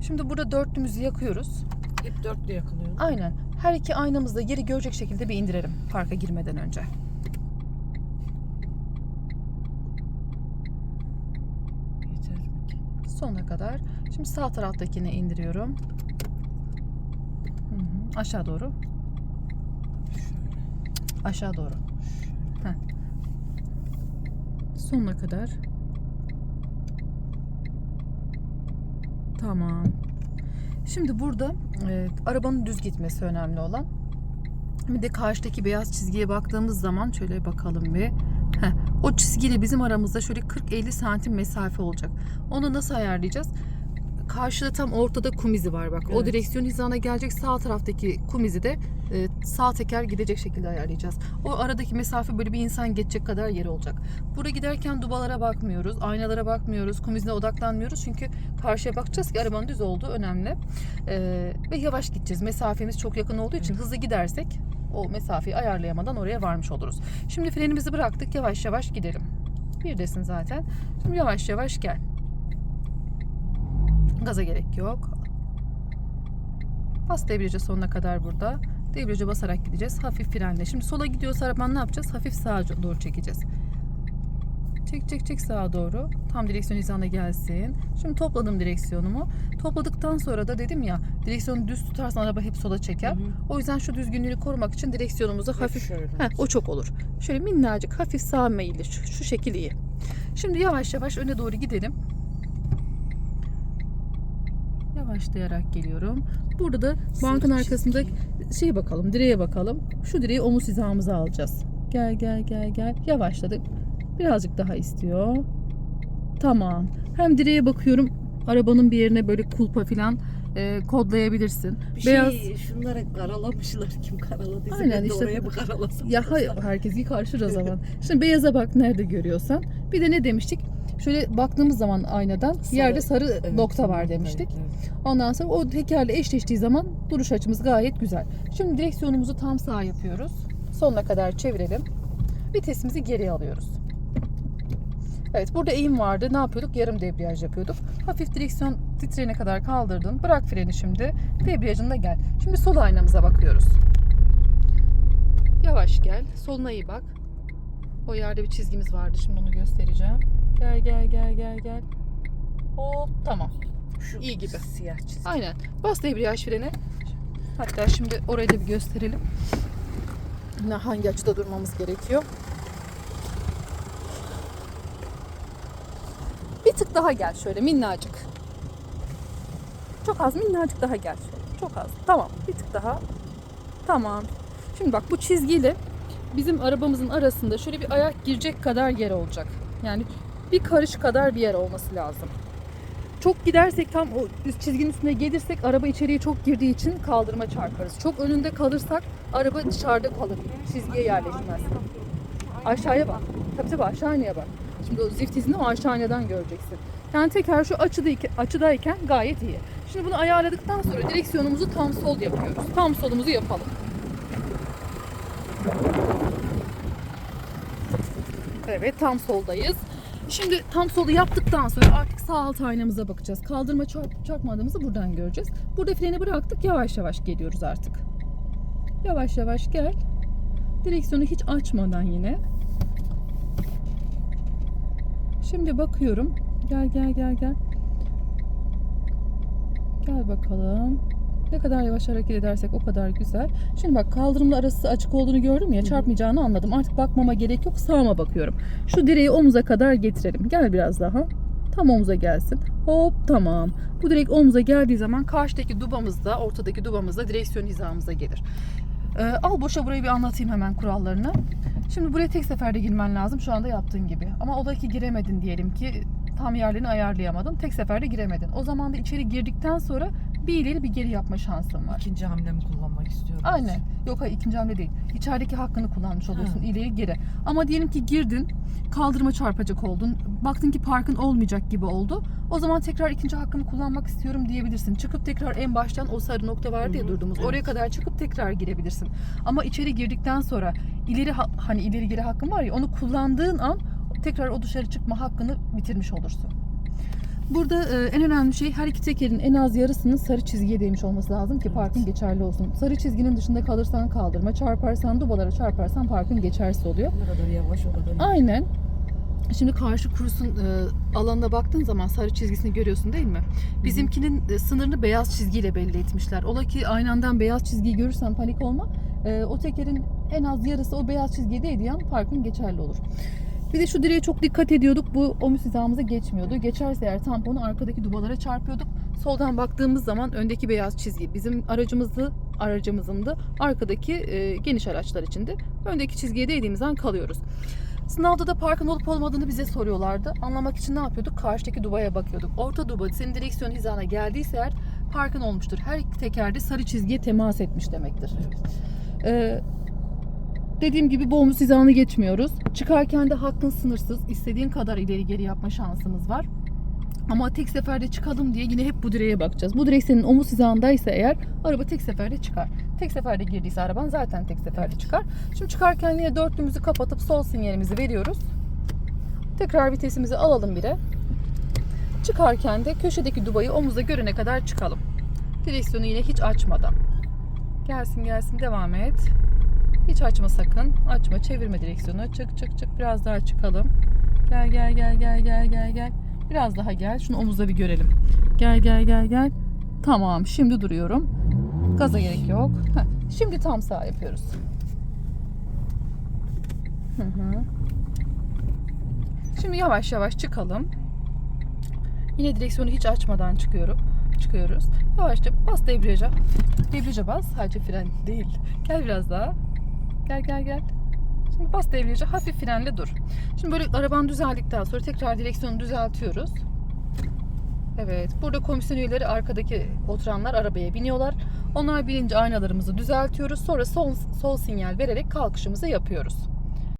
Şimdi burada dörtlümüzü yakıyoruz. Hep dörtlü yakılıyor. Aynen. Her iki aynamızda yeri görecek şekilde bir indirelim parka girmeden önce. Sonuna kadar. Şimdi sağ taraftakini indiriyorum. Hı hı. Aşağı doğru. Şöyle. Aşağı doğru. Heh. Sonuna kadar. Tamam. Şimdi burada e, arabanın düz gitmesi önemli olan. Bir de karşıdaki beyaz çizgiye baktığımız zaman şöyle bakalım bir. Heh, o çizgiyle bizim aramızda şöyle 40-50 santim mesafe olacak. Onu nasıl ayarlayacağız? Karşıda tam ortada kum izi var bak. O Evet. direksiyon hizana gelecek sağ taraftaki kum izi de e, sağ teker gidecek şekilde ayarlayacağız. O aradaki mesafe böyle bir insan geçecek kadar yer olacak. Buraya giderken dubalara bakmıyoruz, aynalara bakmıyoruz, kum izine odaklanmıyoruz. Çünkü karşıya bakacağız ki arabanın düz olduğu önemli. E, ve yavaş gideceğiz. Mesafemiz çok yakın olduğu için hızlı gidersek o mesafeyi ayarlayamadan oraya varmış oluruz. Şimdi frenimizi bıraktık. Yavaş yavaş gidelim. Bir desin zaten. Şimdi yavaş yavaş gel. Gaza gerek yok. Bas debriyaja sonuna kadar burada. Debriyaja basarak gideceğiz. Hafif frenle. Şimdi sola gidiyorsa araban ne yapacağız? Hafif sağa doğru çekeceğiz. Çek çek çek sağa doğru. Tam direksiyon hizana gelsin. Şimdi topladım direksiyonumu. Topladıktan sonra da dedim ya direksiyonu düz tutarsan araba hep sola çeker. Hı hı. O yüzden şu düzgünlüğünü korumak için direksiyonumuzu Hep hafif. Heh, o çok olur. Şöyle minnacık hafif sağ meyilli şu, şu şekil iyi. Şimdi yavaş yavaş öne doğru gidelim. Yavaşlayarak geliyorum. Burada da bankın arkasında çizgi. şey bakalım, direğe bakalım. Şu direği omuz hizamıza alacağız. Gel gel gel gel. Yavaşladık. Birazcık daha istiyor. Tamam. Hem direğe bakıyorum. Arabanın bir yerine böyle kulpa falan e, kodlayabilirsin. Bir Beyaz şey şunları karalamışlar. Kim karaladıysa Aynen ben de işte. oraya mı karalasam? Ya hayır herkes karışır o zaman. Şimdi beyaza bak nerede görüyorsan. Bir de ne demiştik? Şöyle baktığımız zaman aynadan Sarı, yerde sarı Evet, nokta var evet, demiştik. evet. Ondan sonra o tekerle eşleştiği zaman duruş açımız gayet güzel. Şimdi direksiyonumuzu tam sağ yapıyoruz. Sonuna kadar çevirelim. Vitesimizi geriye alıyoruz. Evet burada eğim vardı. Ne yapıyorduk? Yarım debriyaj yapıyorduk. Hafif direksiyon titreyene kadar kaldırdın. Bırak freni şimdi. Debriyajında gel. Şimdi sol aynamıza bakıyoruz. Yavaş gel. Soluna iyi bak. O yerde bir çizgimiz vardı. Şimdi onu göstereceğim. Gel gel gel gel gel. Hop tamam. Şu İyi gibi. Siyah çizgi. Aynen. Bas debriyaj freni. Hatta şimdi orayı da bir gösterelim. Ne hangi açıda durmamız gerekiyor? Bir tık daha gel şöyle minnacık. Çok az minnacık daha gel şöyle. Çok az. Tamam. Bir tık daha. Tamam. Şimdi bak bu çizgiyle bizim arabamızın arasında şöyle bir ayak girecek kadar yer olacak. Yani bir karış kadar bir yer olması lazım. Çok gidersek tam o çizginin üstüne gelirsek araba içeriye çok girdiği için kaldırıma çarparız. Çok önünde kalırsak araba dışarıda kalır. Çizgiye yerleşmez. Aşağıya bak. Tabii tabii aşağı aynaya bak. Şimdi o zift izini o aşağı aynadan göreceksin. Yani teker şu açıdayken, açıdayken gayet iyi. Şimdi bunu ayarladıktan sonra direksiyonumuzu tam sol yapıyoruz. Tam solumuzu yapalım. Evet tam soldayız. Şimdi tam solu yaptıktan sonra artık sağ alt aynamıza bakacağız. Kaldırma çarp, çarpmadığımızı buradan göreceğiz. Burada freni bıraktık. Yavaş yavaş geliyoruz artık. Yavaş yavaş gel. Direksiyonu hiç açmadan yine. Şimdi bakıyorum. Gel gel gel gel. Gel bakalım. Ne kadar yavaş hareket edersek o kadar güzel. Şimdi bak kaldırımla arası açık olduğunu gördüm ya çarpmayacağını anladım. Artık bakmama gerek yok sağıma bakıyorum. Şu direği omuza kadar getirelim. Gel biraz daha. Tam omuza gelsin. Hop tamam. Bu direk omuza geldiği zaman karşıdaki dubamızda, ortadaki dubamızda direksiyon hizamıza gelir. Ee, al boşa burayı bir anlatayım hemen kurallarını. Şimdi buraya tek seferde girmen lazım şu anda yaptığın gibi. Ama ola ki giremedin diyelim ki tam yerlerini ayarlayamadın. Tek seferde giremedin. O zaman da içeri girdikten sonra bir ileri bir geri yapma şansın var. İkinci hamlemi kullanmak istiyorum. Aynen. Yok hayır ikinci hamle değil. İçerideki hakkını kullanmış oluyorsun Ha. ileri geri. Ama diyelim ki girdin, kaldırıma çarpacak oldun. Baktın ki parkın olmayacak gibi oldu. O zaman tekrar ikinci hakkımı kullanmak istiyorum diyebilirsin. Çıkıp tekrar en baştan o sarı nokta vardı ya Hı hı, durduğumuz. evet. Oraya kadar çıkıp tekrar girebilirsin. Ama içeri girdikten sonra ileri ha- hani ileri geri hakkın var ya onu kullandığın an tekrar o dışarı çıkma hakkını bitirmiş olursun. Burada e, en önemli şey her iki tekerin en az yarısının sarı çizgiye değmiş olması lazım ki parkın geçerli olsun. Sarı çizginin dışında kalırsan kaldırma, çarparsan dubalara çarparsan parkın geçersiz oluyor. Ne kadar yavaş o kadar. Aynen. Şimdi karşı kurusun e, alanına baktığın zaman sarı çizgisini görüyorsun değil mi? Bizimkinin e, sınırını beyaz çizgiyle belli etmişler. Ola ki aynı andan beyaz çizgiyi görürsen panik olma. E, o tekerin en az yarısı o beyaz çizgiye değdiği an parkın geçerli olur. Bir de şu direğe çok dikkat ediyorduk. Bu omuz hizamıza geçmiyordu. Geçerse eğer tamponu arkadaki dubalara çarpıyorduk. Soldan baktığımız zaman öndeki beyaz çizgi bizim aracımızı aracımızındı. Arkadaki e, geniş araçlar içindi. Öndeki çizgiye değdiğimiz an kalıyoruz. Sınavda da parkın olup olmadığını bize soruyorlardı. Anlamak için ne yapıyorduk? Karşıdaki dubaya bakıyorduk. Orta duba senin direksiyon hizana geldiyse eğer parkın olmuştur. Her iki teker de sarı çizgiye temas etmiş demektir. Ee, dediğim gibi bu omuz hizanı geçmiyoruz. Çıkarken de hakkın sınırsız. İstediğin kadar ileri geri yapma şansımız var. Ama tek seferde çıkalım diye yine hep bu direğe bakacağız. Bu direk senin omuz hizandaysa eğer araba tek seferde çıkar. Tek seferde girdiyse araban zaten tek seferde çıkar. Şimdi çıkarken yine dörtlümüzü kapatıp sol sinyalimizi veriyoruz. Tekrar vitesimizi alalım bire. Çıkarken de köşedeki dubayı omuzda görene kadar çıkalım. Direksiyonu yine hiç açmadan. Gelsin gelsin devam et. Hiç açma sakın. Açma çevirme direksiyonu. Çık çık çık biraz daha çıkalım. Gel gel gel gel gel gel gel. Biraz daha gel. Şunu omuzda bir görelim. Gel gel gel gel. Tamam şimdi duruyorum. Gaza gerek yok. Şimdi tam sağ yapıyoruz. Şimdi yavaş yavaş çıkalım. Yine direksiyonu hiç açmadan çıkıyorum. Çıkıyoruz. Yavaşça bas debriyaja. Debriyaja bas. Sadece fren değil. Gel biraz daha. Gel gel gel. Şimdi bas debriyaja hafif frenle dur. Şimdi böyle araban düzeldikten sonra tekrar direksiyonu düzeltiyoruz. Evet. Burada komisyon üyeleri arkadaki oturanlar arabaya biniyorlar. Onlar binince aynalarımızı düzeltiyoruz. Sonra sol, sol sinyal vererek kalkışımızı yapıyoruz.